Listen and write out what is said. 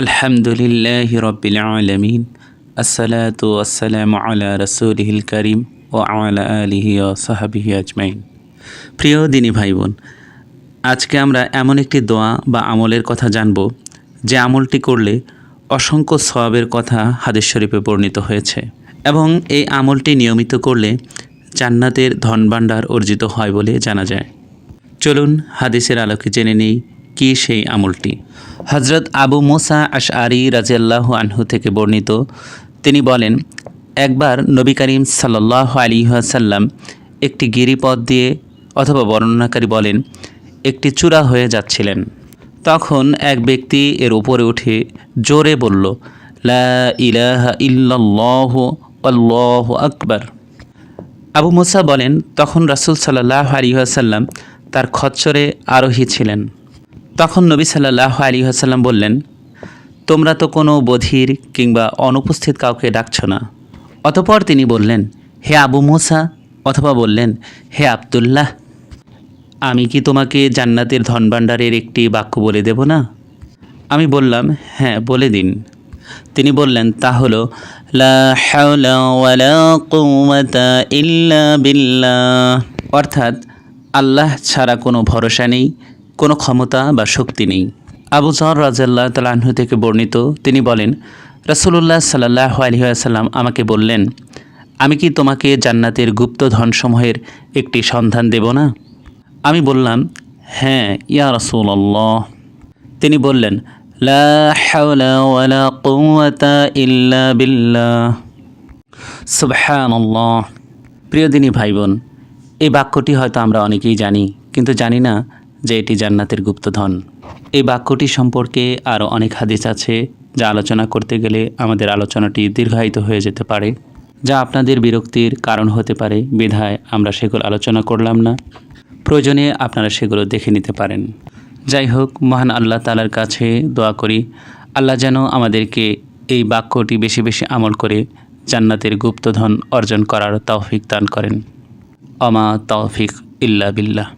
আলহামদুলিল্লাহ রবিল আলমিন, আসসালাতু আসসালামু আলা রসুলহিল করিম ও আলা আলিহি ও সাহাবিহি আজমাইন। প্রিয় দিনী ভাই বোন আজকে আমরা এমন একটি দোয়া বা আমলের কথা জানব, যে আমলটি করলে অসংখ্য সওয়াবের কথা হাদিস শরীফে বর্ণিত হয়েছে এবং এই আমলটি নিয়মিত করলে জান্নাতের ধনভাণ্ডার অর্জিত হয় বলে জানা যায়। চলুন হাদিসের আলোকে জেনে নেই কী সেই আমলটি? হজরত আবু মোসা আশআরি রাজিয়াল্লাহ আনহু থেকে বর্ণিত, তিনি বলেন, একবার নবী করিম সাল্লাহ আলী সাল্লাম একটি গিরিপথ দিয়ে অথবা বর্ণনাকারী বলেন, একটি চূড়া হয়ে যাচ্ছিলেন। তখন এক ব্যক্তি এর উপরে উঠে জোরে বলল, লা ইলাহা আল্লাহ আকবার। আবু মুসা বলেন, তখন রাসুল সাল্লাহ আলী আসাল্লাম তার খচ্চরে আরোহী ছিলেন। তখন নবী সাল্লাহ আলী আসাল্লাম বললেন, তোমরা তো কোনো বধির কিংবা অনুপস্থিত কাউকে ডাকছ না। অতপর তিনি বললেন, হে আবু মুসা, অথবা বললেন, হে আবদুল্লাহ, আমি কি তোমাকে জান্নাতের ধনভাণ্ডারের একটি বাক্য বলে দেব না? আমি বললাম হ্যাঁ বলে দিন। তিনি বললেন, তা হলো ইল্লা বিল্লাহ। অর্থাৎ, আল্লাহ ছাড়া কোনো ভরসা নেই কোনো ক্ষমতা বা শক্তি নেই। আবু জর রাজাল্লাহ তালাহু থেকে বর্ণিত, তিনি বলেন রসুল্লাহ সাল্লাহ আলহিহাসাল্লাম আমাকে বললেন, আমি কি তোমাকে জান্নাতের গুপ্ত ধনসমূহের একটি সন্ধান দেব না? আমি বললাম হ্যাঁ ইয়া রসুল্লাহ তিনি বললেন প্রিয় দিনী ভাই বোন এই বাক্যটি হয়তো আমরা অনেকেই জানি, কিন্তু জানি না যে এটি জান্নাতের গুপ্তধন। এই বাক্যটি সম্পর্কে আরও অনেক হাদিস আছে যা আলোচনা করতে গেলে আমাদের আলোচনাটি দীর্ঘায়িত হয়ে যেতে পারে, যা আপনাদের বিরক্তির কারণ হতে পারে। বিধায় আমরা সেগুলো আলোচনা করলাম না। প্রয়োজনে আপনারা সেগুলো দেখে নিতে পারেন। যাই হোক, মহান আল্লাহ তালার কাছে দোয়া করি, আল্লাহ যেন আমাদেরকে এই বাক্যটি বেশি বেশি আমল করে জান্নাতের গুপ্তধন অর্জন করার তৌফিক দান করেন। অমা তৌফিক ইল্লা বিল্লাহ।